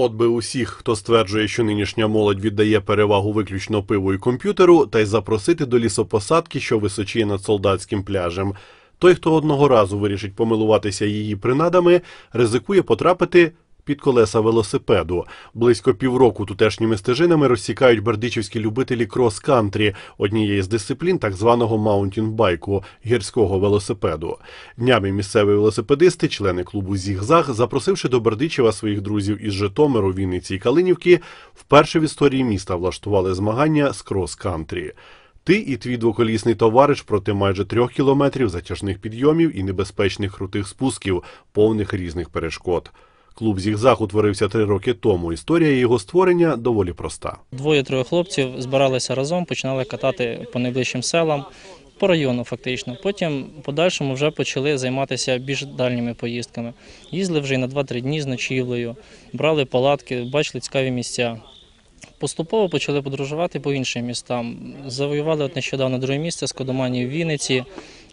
От би усіх, хто стверджує, що нинішня молодь віддає перевагу виключно пиву і комп'ютеру, та й запросити до лісопосадки, що височіє над солдатським пляжем. Той, хто одного разу вирішить помилуватися її принадами, ризикує потрапити під колеса велосипеду. Близько півроку тутешніми стежинами розсікають бердичівські любителі крос-кантрі, однієї з дисциплін так званого маунтінбайку гірського велосипеду. Днями місцеві велосипедисти, члени клубу Зігзаг, запросивши до Бердичева своїх друзів із Житомиру, Вінниці і Калинівки, вперше в історії міста влаштували змагання з крос-кантрі. Ти і твій двоколісний товариш проти майже трьох кілометрів затяжних підйомів і небезпечних крутих спусків, повних різних перешкод. Клуб Зігзаг утворився три роки тому. Історія його створення доволі проста. Двоє-троє хлопців збиралися разом, починали катати по найближчим селам, по району фактично. Потім подальшому вже почали займатися більш дальніми поїздками. Їздили вже й на 2-3 дні з ночівлею, брали палатки, бачили цікаві місця. Поступово почали подорожувати по іншим містам. Завоювали от нещодавно друге місце з Кодомані в Вінниці.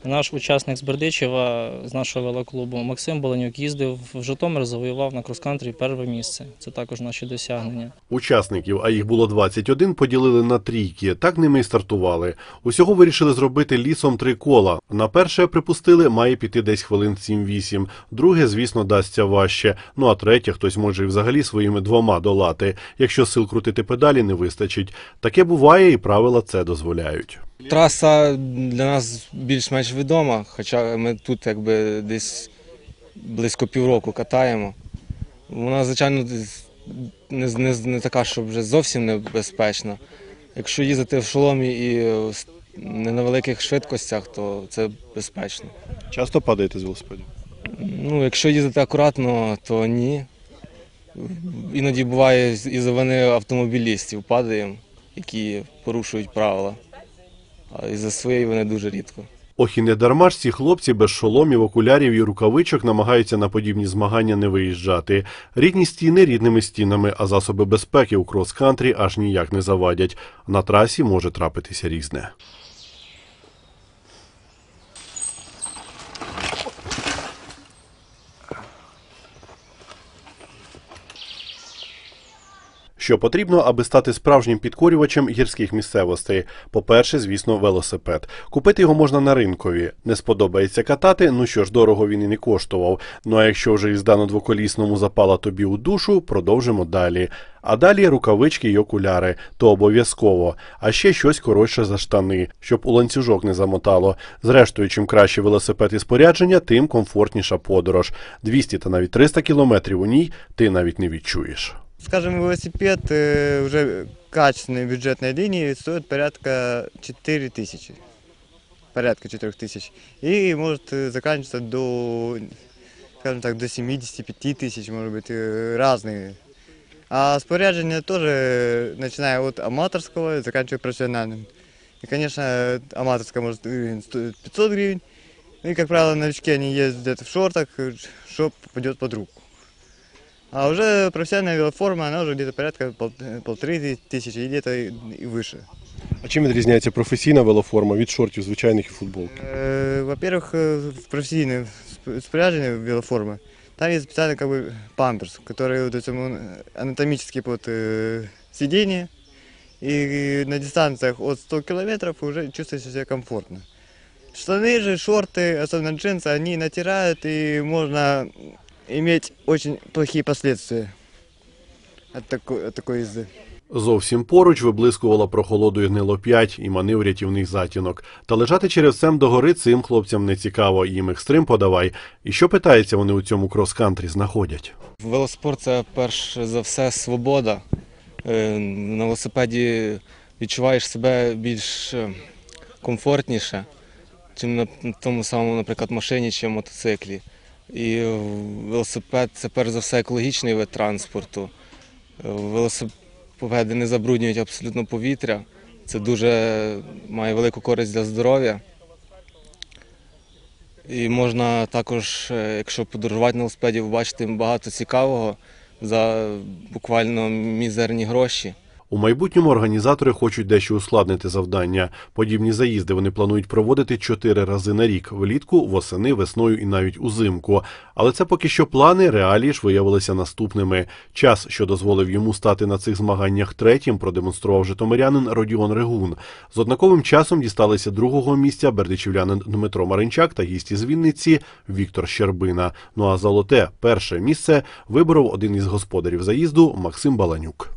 Наш учасник з Бердичева, з нашого велоклубу Максим Боленюк їздив в Житомир, завоював на крос-кантрі перше місце. Це також наші досягнення. Учасників, а їх було 21, поділили на трійки. Так ними і стартували. Усього вирішили зробити лісом три кола. На перше припустили, має піти десь хвилин 7-8. Друге, звісно, дасться важче. Ну а третє, хтось може і взагалі своїми двома долати, якщо сил крутити педалі не вистачить. Таке буває, і правила це дозволяють. Траса для нас більш-менш відома, хоча ми тут якби десь близько півроку катаємо. Вона, звичайно, не, не, не така, щоб вже зовсім небезпечна. Якщо їздити в шоломі і не на великих швидкостях, то це безпечно. Часто падаєте з велосипедів? Ну, якщо їздити акуратно, то ні. Іноді буває із-за вини автомобілістів падаємо, які порушують правила. А із-за своєї вони дуже рідко. Ох і не дарма ж ці хлопці без шоломів, окулярів і рукавичок намагаються на подібні змагання не виїжджати. Рідні стіни рідними стінами, а засоби безпеки у крос-кантрі аж ніяк не завадять. На трасі може трапитися різне. Що потрібно, аби стати справжнім підкорювачем гірських місцевостей? По-перше, звісно, велосипед. Купити його можна на ринкові. Не сподобається катати, ну що ж, дорого він і не коштував. Ну а якщо вже їзда на двоколісному запала тобі у душу, продовжимо далі. А далі рукавички й окуляри, то обов'язково. А ще щось коротше за штани, щоб у ланцюжок не замотало. Зрештою, чим краще велосипед і спорядження, тим комфортніша подорож. 200 та навіть 300 кілометрів у ній ти навіть не відчуєш. Скажем, велосипед уже качественной бюджетной линии стоит порядка 4 тысячи. Порядка 4 тысяч. И может заканчиваться до, скажем так, до 75 тысяч, может быть, разные. А споряджение тоже, начиная от аматорского, заканчивая профессиональным. И, конечно, аматорское может гривен стоит 500 гривен. Ну и, как правило, новички, они ездят в шортах, что попадет под руку. А уже профессиональная велоформа, она уже где-то порядка пол- полторы тысячи, и где-то и и выше. А чим відрізняється професійна велоформа від шортів звичайних і футболки? Э, Во-первых, э, в профессийной сп- спряженной велоформы там есть специальный как бы памперс, который вот этим он анатомически под э, сиденье, и на дистанциях от 100 километров уже чувствуешь себя комфортно. Штаны же, шорты, особенно джинсы, они натирают, и можно иметь очень плохие последствия от такой, от такой езды. Зовсім поруч виблискувала прохолодою гнило 5 і манив рятівний затінок. Та лежати черевцем до гори цим хлопцям не цікаво, їм екстрим подавай. І що питається вони у цьому крос-кантрі знаходять? Велоспорт це перш за все свобода. Е, На велосипеді відчуваєш себе більш е, комфортніше, чим на тому самому, наприклад, машині чи мотоциклі. І велосипед це перш за все екологічний вид транспорту. Велосипеди не забруднюють абсолютно повітря. Це дуже має велику користь для здоров'я. І можна також, е, якщо подорожувати на велосипеді, побачити багато цікавого за буквально мізерні гроші. У майбутньому організатори хочуть дещо ускладнити завдання. Подібні заїзди вони планують проводити чотири рази на рік влітку, восени, весною і навіть узимку. Але це поки що плани, реалії ж виявилися наступними. Час, що дозволив йому стати на цих змаганнях третім, продемонстрував житомирянин Родіон Регун. З однаковим часом дісталися другого місця бердичівлянин Дмитро Маринчак та гість із Вінниці Віктор Щербина. Ну а золоте перше місце виборов один із господарів заїзду Максим Баланюк.